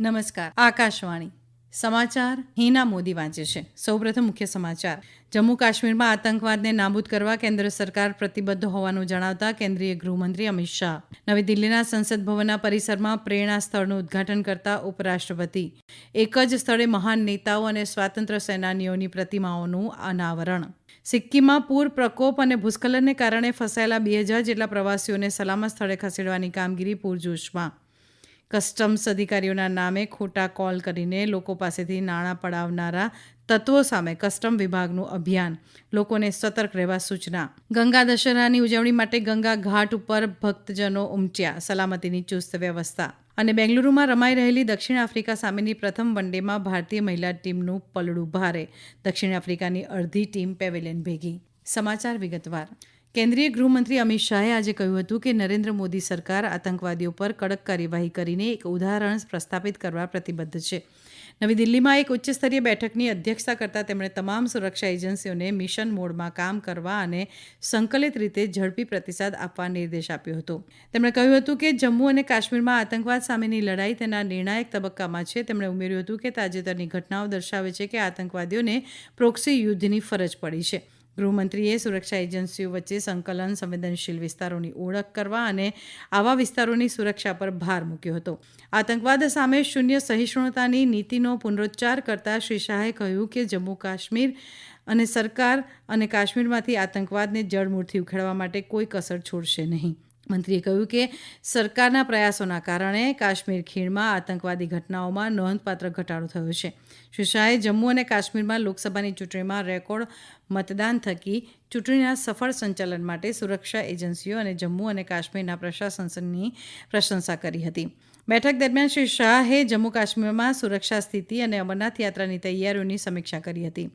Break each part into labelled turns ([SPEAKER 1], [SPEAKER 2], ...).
[SPEAKER 1] નમસ્કાર, આકાશવાણી. સમાચાર હિના મોદી વાંચે છે. સૌપ્રથમ મુખ્ય સમાચાર. જમ્મુ કાશ્મીરમાં આતંકવાદને નાબૂદ કરવા કેન્દ્ર સરકાર પ્રતિબદ્ધ હોવાનું જણાવતા કેન્દ્રીય ગૃહમંત્રી અમિત શાહ. નવી દિલ્હીના સંસદ ભવનના પરિસરમાં પ્રેરણા સ્થળનું ઉદ્ઘાટન કરતા ઉપરાષ્ટ્રપતિ. એક જ સ્થળે મહાન નેતાઓ અને સ્વાતંત્ર્ય સેનાનીઓની પ્રતિમાઓનું અનાવરણ. સિક્કિમમાં પૂર પ્રકોપ અને ભૂસ્ખલનને કારણે ફસાયેલા બે હજાર જેટલા પ્રવાસીઓને સલામત સ્થળે ખસેડવાની કામગીરી પૂરજોશમાં. કસ્ટમ્સ અધિકારીઓના નામે ખોટા કોલ કરીને લોકો પાસેથી નાણાં પડાવનારા તત્વો સામે કસ્ટમ વિભાગનું અભિયાન, લોકોને સતર્ક રહેવા સૂચના. ગંગા દશેરાની ઉજવણી માટે ગંગા ઘાટ ઉપર ભક્તજનો ઉમટ્યા, સલામતીની ચુસ્ત વ્યવસ્થા. અને બેંગલુરુમાં રમાઈ રહેલી દક્ષિણ આફ્રિકા સામેની પ્રથમ વનડેમાં ભારતીય મહિલા ટીમનું પલડું ભારે. દક્ષિણ આફ્રિકાની અડધી ટીમ પેવેલિયન ભેગી. સમાચાર વિગતવાર. કેન્દ્રીય ગૃહમંત્રી અમિત શાહે આજે કહ્યું હતું કે નરેન્દ્ર મોદી સરકાર આતંકવાદીઓ પર કડક કાર્યવાહી કરીને એક ઉદાહરણ પ્રસ્થાપિત કરવા પ્રતિબદ્ધ છે. નવી દિલ્હીમાં એક ઉચ્ચસ્તરીય બેઠકની અધ્યક્ષતા કરતાં તેમણે તમામ સુરક્ષા એજન્સીઓને મિશન મોડમાં કામ કરવા અને સંકલિત રીતે ઝડપી પ્રતિસાદ આપવા નિર્દેશ આપ્યો હતો. તેમણે કહ્યું હતું કે જમ્મુ અને કાશ્મીરમાં આતંકવાદ સામેની લડાઈ તેના નિર્ણાયક તબક્કામાં છે. તેમણે ઉમેર્યું હતું કે તાજેતરની ઘટનાઓ દર્શાવે છે કે આતંકવાદીઓને પ્રોક્સી યુદ્ધની ફરજ પડી છે. ગૃહમંત્રીએ સુરક્ષા એજન્સીઓ વચ્ચે સંકલન, સંવેદનશીલ વિસ્તારોની ઓળખ કરવા અને આવા વિસ્તારોની સુરક્ષા પર ભાર મૂક્યો હતો. આતંકવાદ સામે શૂન્ય સહિષ્ણુતાની નીતિનો પુનરોચ્ચાર કરતા શ્રી શાહે કહ્યું કે જમ્મુ કાશ્મીર અને સરકાર અને કાશ્મીરમાંથી આતંકવાદને જળમૂળથી ઉખેડવા માટે કોઈ કસર છોડશે નહીં. મંત્રીએ કહ્યું કે સરકારના પ્રયાસોના કારણે કાશ્મીર ખીણમાં આતંકવાદી ઘટનાઓમાં નોંધપાત્ર ઘટાડો થયો છે. શ્રી શાહે જમ્મુ અને કાશ્મીરમાં લોકસભાની ચૂંટણીમાં રેકોર્ડ મતદાન થકી ચૂંટણીના સફળ સંચાલન માટે સુરક્ષા એજન્સીઓ અને જમ્મુ અને કાશ્મીરના પ્રશાસનની પ્રશંસા કરી હતી. બેઠક દરમિયાન શ્રી શાહે જમ્મુ કાશ્મીરમાં સુરક્ષા સ્થિતિ અને અમરનાથ યાત્રાની તૈયારીઓની સમીક્ષા કરી હતી.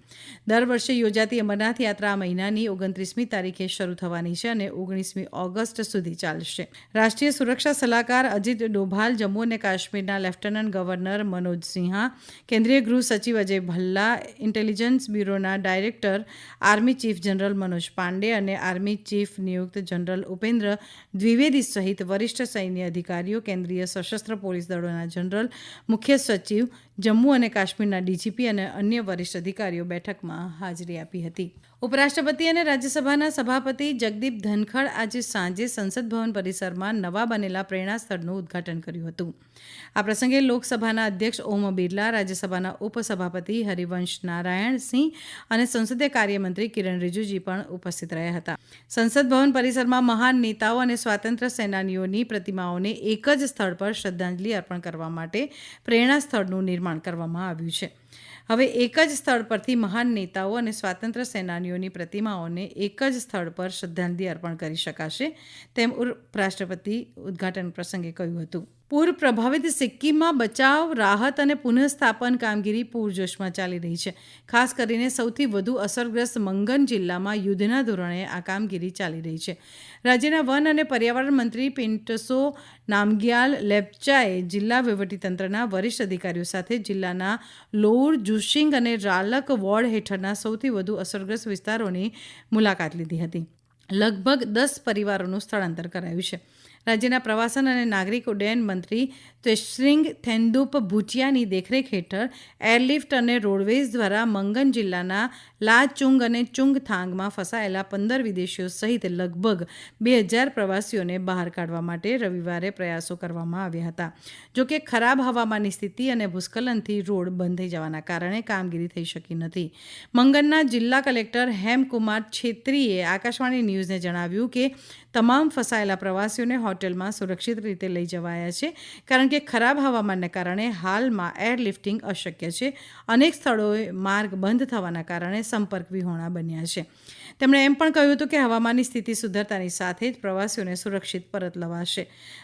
[SPEAKER 1] દર વર્ષે યોજાતી અમરનાથ યાત્રા આ મહિનાની ઓગણત્રીસમી તારીખે શરૂ થવાની છે અને ઓગણીસમી ઓગસ્ટ સુધી ચાલશે. રાષ્ટ્રીય સુરક્ષા સલાહકાર અજીત ડોભાલ, જમ્મુ અને કાશ્મીરના લેફ્ટનન્ટ ગવર્નર મનોજ સિંહા, કેન્દ્રીય ગૃહ સચિવ Ajay Bhalla, intelligence બ્યુરોના director, army chief general Manoj Pande અને આર્મી ચીફ નિયુક્ત જનરલ ઉપેન્દ્ર દ્વિવેદી સહિત વરિષ્ઠ સૈન્ય અધિકારીઓ, કેન્દ્રીય સશસ્ત્ર પોલીસ દળોના જનરલ મુખ્ય સચિવ જમ્મુ અને કાશ્મીરના ડીજીપી અને અન્ય વરિષ્ઠ અધિકારીઓ બેઠકમાં હાજરી આપી હતી. ઉપરાષ્ટ્રપતિ અને રાજ્યસભાના સભાપતિ જગદીપ ધનખડ આજે સાંજે સંસદ ભવન પરિસરમાં નવા બનેલા પ્રેરણા સ્થળનું ઉદ્ઘાટન કર્યું હતું. આ પ્રસંગે લોકસભાના અધ્યક્ષ ઓમ બિરલા, રાજ્યસભાના ઉપસભાપતિ હરિવંશ નારાયણ સિંહ અને સંસદીય કાર્યમંત્રી કિરણ રિજુજી પણ ઉપસ્થિત રહ્યા હતા. સંસદ ભવન પરિસરમાં મહાન નેતાઓ અને સ્વાતંત્ર્ય સેનાનીઓની પ્રતિમાઓને એક જ સ્થળ પર શ્રદ્ધાંજલિ અર્પણ કરવા માટે પ્રેરણા સ્થળનું નિર્માણ કરવામાં આવ્યું છે. હવે એક જ સ્થળ પરથી મહાન નેતાઓ અને સ્વાતંત્ર્ય સેનાનીઓની પ્રતિમાઓને એક જ સ્થળ પર શ્રદ્ધાંજલિ અર્પણ કરી શકાશે, તેમ ઉપરાષ્ટ્રપતિ ઉદ્ઘાટન પ્રસંગે કહ્યું હતું. પૂર પ્રભાવિત સિક્કિમમાં બચાવ, રાહત અને પુનઃસ્થાપન કામગીરી પૂરજોશમાં ચાલી રહી છે. ખાસ કરીને સૌથી વધુ અસરગ્રસ્ત મંગન જિલ્લામાં યુદ્ધના ધોરણે આ કામગીરી ચાલી રહી છે. રાજ્યના વન અને પર્યાવરણ મંત્રી પિન્ટસો નામગ્યાલ લેપ્ચાએ જિલ્લા વહીવટીતંત્રના વરિષ્ઠ અધિકારીઓ સાથે જિલ્લાના લોર, જુશિંગ અને રાલક વોર્ડ હેઠળના સૌથી વધુ અસરગ્રસ્ત વિસ્તારોની મુલાકાત લીધી હતી. લગભગ દસ પરિવારોનું સ્થળાંતર કરાયું છે. રાજ્યના પ્રવાસન અને નાગરિક ઉડ્ડયન મંત્રી ત્વેશ્રીંગ થેન્દુપ ભૂટિયાની દેખરેખ હેઠળ એરલિફ્ટ અને રોડવેઝ દ્વારા મંગન જિલ્લાના લાચુંગ અને ચુંગથાંગમાં ફસાયેલા પંદર વિદેશીઓ સહિત લગભગ બે હજાર પ્રવાસીઓને બહાર કાઢવા માટે રવિવારે પ્રયાસો કરવામાં આવ્યા હતા. જોકે ખરાબ હવામાનની સ્થિતિ અને ભૂસ્ખલનથી રોડ બંધ થઈ જવાના કારણે કામગીરી થઈ શકી નથી. મંગનના જિલ્લા કલેક્ટર હેમકુમાર છેત્રીએ આકાશવાણી ન્યૂઝને જણાવ્યું કે તમામ ફસાયેલા પ્રવાસીઓને હોટેલમાં સુરક્ષિત રીતે લઈ જવાયા છે, કારણ કે ખરાબ હવામાનને કારણે હાલમાં એરલિફ્ટિંગ અશક્ય છે. અનેક સ્થળોએ માર્ગ બંધ થવાના કારણે સંપર્ક વિહોણા બન્યા છે. તેમણે એમ પણ કહ્યું હતું કે હવામાનની સ્થિતિ સુધરતાની સાથે જ પ્રવાસીઓને સુરક્ષિત પરત લવાશે.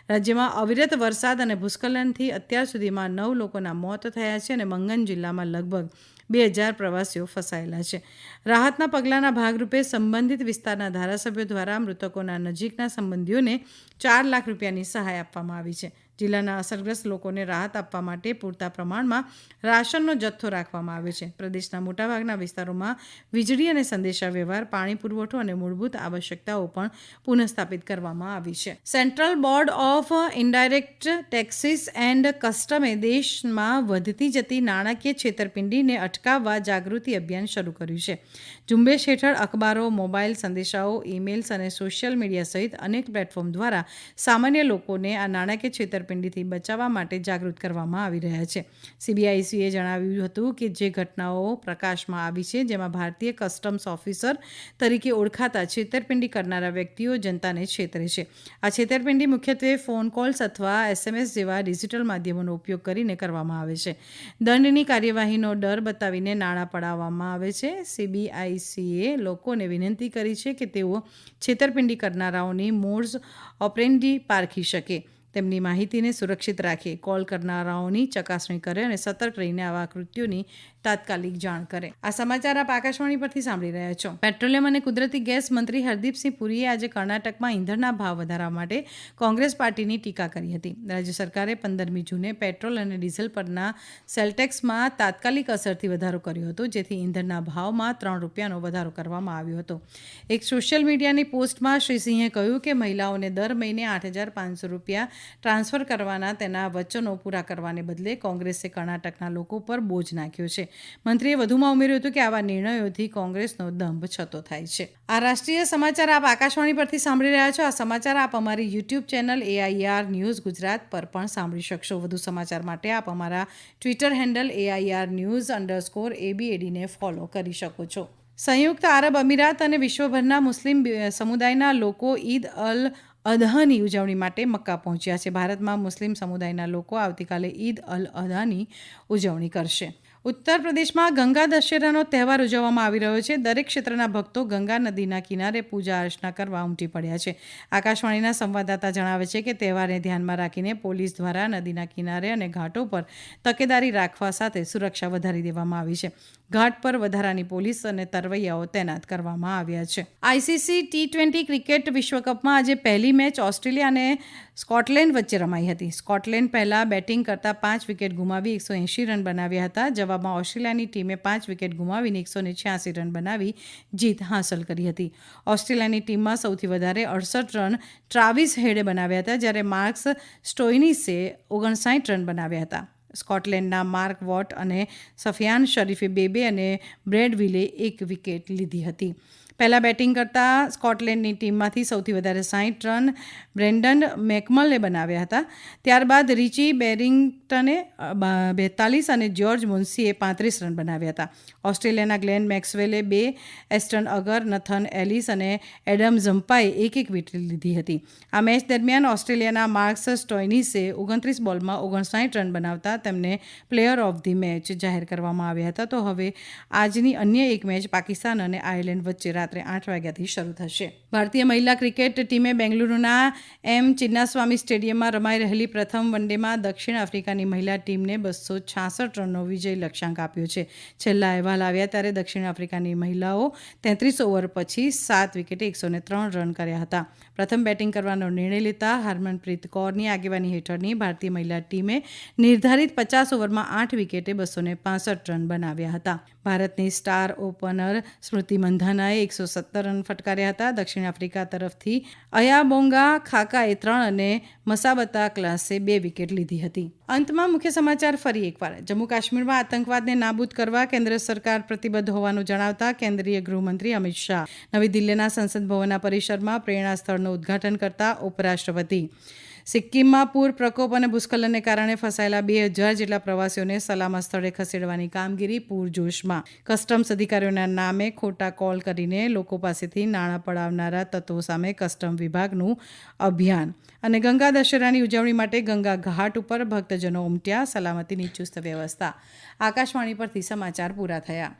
[SPEAKER 1] રાજ્યમાં અવિરત વરસાદ અને ભૂસ્ખલનથી અત્યાર સુધીમાં નવ લોકોના મોત થયા છે અને મંગન જિલ્લામાં લગભગ બે હજાર પ્રવાસીઓ ફસાયેલા છે. રાહતના પગલાંના ભાગરૂપે સંબંધિત વિસ્તારના ધારાસભ્યો દ્વારા મૃતકોના નજીકના સંબંધીઓને ચાર લાખ રૂપિયાની સહાય આપવામાં આવી છે. જિલ્લાના અસરગ્રસ્ત લોકોને રાહત આપવા માટે પૂરતા પ્રમાણમાં રાશનનો જથ્થો રાખવામાં આવ્યો છે. પ્રદેશના મોટાભાગના વિસ્તારોમાં વીજળી અને સંદેશા વ્યવહાર પાણી પુરવઠો અને મૂળભૂત આવશ્યકતાઓ પણ પુનઃસ્થાપિત કરવામાં આવી છે. Central board of indirect taxes and કસ્ટમે દેશમાં વધતી જતી નાણાકીય છેતરપિંડીને અટકાવવા જાગૃતિ અભિયાન શરૂ કર્યું છે. ઝુંબેશ હેઠળ અખબારો, મોબાઈલ સંદેશાઓ, ઈમેલ્સ અને સોશિયલ મીડિયા સહિત અનેક પ્લેટફોર્મ દ્વારા સામાન્ય લોકોને આ નાણાકીય છેતરપિંડીથી બચાવવા માટે જાગૃત કરવામાં આવી રહ્યા છે. સીબીઆઈસીએ જણાવ્યું હતું કે જે ઘટનાઓ પ્રકાશમાં આવી છે, જેમાં ભારતીય કસ્ટમ્સ ઓફિસર તરીકે ઓળખાતા છેતરપિંડી કરનારા વ્યક્તિઓ જનતાને છેતરે છે. આ છેતરપિંડી મુખ્યત્વે ફોન કોલ્સ અથવા એસએમએસ જેવા ડિજિટલ માધ્યમોનો ઉપયોગ કરીને કરવામાં આવે છે. દંડની કાર્યવાહીનો ડર બતાવીને નાણાં પડાવવામાં આવે છે. સીબીઆઈસીએ લોકોને વિનંતી કરી છે કે તેઓ છેતરપિંડી કરનારાઓની મોડ્સ ઓપરેન્ડી પારખી શકે. તેમની માહિતીને સુરક્ષિત રાખે. કોલ કરનારાઓની ચકાસણી કરે અને સતર્ક રહીને આવા કૃત્યોની તાત્કાલિક જાણ કરે. આ સમાચાર આપ આકાશવાણી પરથી સાંભળી રહ્યા છો. પેટ્રોલિયમ અને કુદરતી ગેસ મંત્રી હરદીપસિંહ પુરીએ આજે કર્ણાટકમાં ઇંધણના ભાવ વધારવા માટે કોંગ્રેસ પાર્ટીની ટીકા કરી હતી. રાજ્ય સરકારે પંદરમી જૂને પેટ્રોલ અને ડીઝલ પરના સેલટેક્સમાં તાત્કાલિક અસરથી વધારો કર્યો હતો, જેથી ઇંધણના ભાવમાં ત્રણ રૂપિયાનો વધારો કરવામાં આવ્યો હતો. એક સોશિયલ મીડિયાની પોસ્ટમાં શ્રી સિંહે કહ્યું કે મહિલાઓને દર મહિને આઠ હજાર પાંચસો રૂપિયા ટ્રાન્સફર કરવાના તેના વચનો પૂરા કરવાને બદલે કોંગ્રેસે કર્ણાટકના લોકો પર બોજ નાખ્યો છે. મંત્રીએ વધુમાં ઉમેર્યું હતું કે આવા નિર્ણયોથી કોંગ્રેસનો દંભ છતો થાય છે. આ રાષ્ટ્રીય સમાચાર આપ આકાશવાણી પરથી સાંભળી રહ્યા છો. આ સમાચાર આપ અમારી YouTube channel AIR news Gujarat પર પણ સાંભળી શકશો. વધુ સમાચાર માટે આપ અમારા Twitter handle AIR news underscore એબીએડીને follow કરી શકો છો. સંયુક્ત આરબ અમીરાત અને વિશ્વભરના મુસ્લિમ સમુદાયના લોકો ઈદ અલ અદહાની ઉજવણી માટે મક્કા પહોંચ્યા છે. ભારતમાં મુસ્લિમ સમુદાયના લોકો આવતીકાલે ઈદ અલ અદહાની ઉજવણી કરશે. ઉત્તર પ્રદેશમાં ગંગા દશેરાનો તહેવાર ઉજવવામાં આવી રહ્યો છે. દરેક ક્ષેત્રના ભક્તો ગંગા નદીના કિનારે પૂજા અર્ચના કરવા ઉમટી પડ્યા છે. આકાશવાણીના સંવાદદાતા જણાવે છે કે તહેવારને ધ્યાનમાં રાખીને પોલીસ દ્વારા નદીના કિનારે અને ઘાટો પર તકેદારી રાખવા સાથે સુરક્ષા વધારી દેવામાં આવી છે. ઘાટ પર વધારાની પોલીસ અને તરવૈયાઓ તૈનાત કરવામાં આવ્યા છે. આઈસીસી ટી ટ્વેન્ટી ક્રિકેટ વિશ્વકપમાં આજે પહેલી મેચ ઓસ્ટ્રેલિયા અને સ્કોટલેન્ડ વચ્ચે રમાઈ હતી. સ્કોટલેન્ડ પહેલા બેટિંગ કરતા પાંચ વિકેટ ગુમાવી એકસો એંશી રન બનાવ્યા હતા. જવાબમાં ઓસ્ટ્રેલિયાની ટીમે પાંચ વિકેટ ગુમાવીને એકસો છ્યાસી રન બનાવી જીત હાંસલ કરી હતી. ઓસ્ટ્રેલિયાની ટીમમાં સૌથી વધારે અડસઠ રન ટ્રાવિસ હેડે બનાવ્યા હતા, જ્યારે માર્ક્સ સ્ટોઇનિસે ઓગણસાઠ રન બનાવ્યા હતા. સ્કોટલેન્ડના માર્ક વોટ અને સફિયાન શરીફે બે બે અને બ્રેડવિલે એક વિકેટ લીધી હતી. પહેલાં બેટિંગ કરતા સ્કોટલેન્ડની ટીમમાંથી સૌથી વધારે સાઠ રન બ્રેન્ડન મેકમલે બનાવ્યા હતા. ત્યારબાદ રિચી બેરિંગ્ટને બેતાલીસ અને જ્યોર્જ મુન્સીએ પાંત્રીસ રન બનાવ્યા હતા. ઓસ્ટ્રેલિયાના ગ્લેન મેક્સવેલે બે એસ્ટન અગર, નથન એલિસ અને એડમ ઝમ્પાએ એક એક વિકેટ લીધી હતી. આ મેચ દરમિયાન ઓસ્ટ્રેલિયાના માર્ક્સ સ્ટોઇનિસે ઓગણત્રીસ બોલમાં ઓગણસાઠ રન બનાવતા તેમને પ્લેયર ઓફ ધી મેચ જાહેર કરવામાં આવ્યા હતા. તો હવે આજની અન્ય એક મેચ પાકિસ્તાન અને આયર્લેન્ડ વચ્ચે રાત્રે આઠ વાગ્યાથી શરૂ થશે. ભારતીય મહિલા ક્રિકેટ ટીમે બેંગલુરુના એમ ચિન્નાસ્વામી સ્ટેડિયમમાં રમાઈ રહેલી પ્રથમ વનડેમાં દક્ષિણ આફ્રિકાની મહિલા ટીમને બસો છાસઠ રનનો વિજય લક્ષ્યાંક આપ્યો છે. છેલ્લા અહેવાલ આવ્યા ત્યારે દક્ષિણ આફ્રિકાની મહિલાઓ તેત્રીસ ઓવર પછી સાત વિકેટે એકસો ત્રણ રન કર્યા હતા. પ્રથમ બેટિંગ કરવાનો નિર્ણય લેતા હરમનપ્રીત કૌરની આગેવાની હેઠળની ભારતીય મહિલા ટીમે નિર્ધારિત પચાસ ઓવરમાં આઠ વિકેટે બસો ને રન બનાવ્યા હતા. ભારતની સ્ટાર ઓપનર સ્મૃતિ મંધાનાએ એકસો સત્તર રન ફટકાર્યા હતા. દક્ષિણ આફ્રિકા તરફથી અયાબોંગા ખાકાએ ત્રણ અને મસાબતા ક્લાસે બે વિકેટ લીધી હતી. અંતમાં મુખ્ય સમાચાર ફરી એકવાર. જમ્મુ કાશ્મીરમાં આતંકવાદને નાબૂદ કરવા કેન્દ્ર સરકાર પ્રતિબદ્ધ હોવાનું જણાવતા કેન્દ્રીય ગૃહમંત્રી અમિત શાહ. નવી દિલ્હીના સંસદ ભવનના પરિસરમાં પ્રેરણા સ્થળનું ઉદ્ઘાટન કરતા ઉપરાષ્ટ્રપતિ સિક્કિમમાં પૂર પ્રકોપ અને ભૂસ્ખલનને કારણે ફસાયેલા બે હજાર જેટલા પ્રવાસીઓને સલામત સ્થળે ખસેડવાની કામગીરી પૂરજોશમાં કસ્ટમ્સ અધિકારીઓના નામે ખોટા કોલ કરીને લોકો પાસેથી નાણાં પડાવનારા તત્વો સામે કસ્ટમ વિભાગનું અભિયાન અને ગંગા દશેરાની ઉજવણી માટે ગંગા ઘાટ ઉપર ભક્તજનો ઉમટ્યા સલામતીની ચુસ્ત વ્યવસ્થા. આકાશવાણી પરથી સમાચાર પૂરા થયા.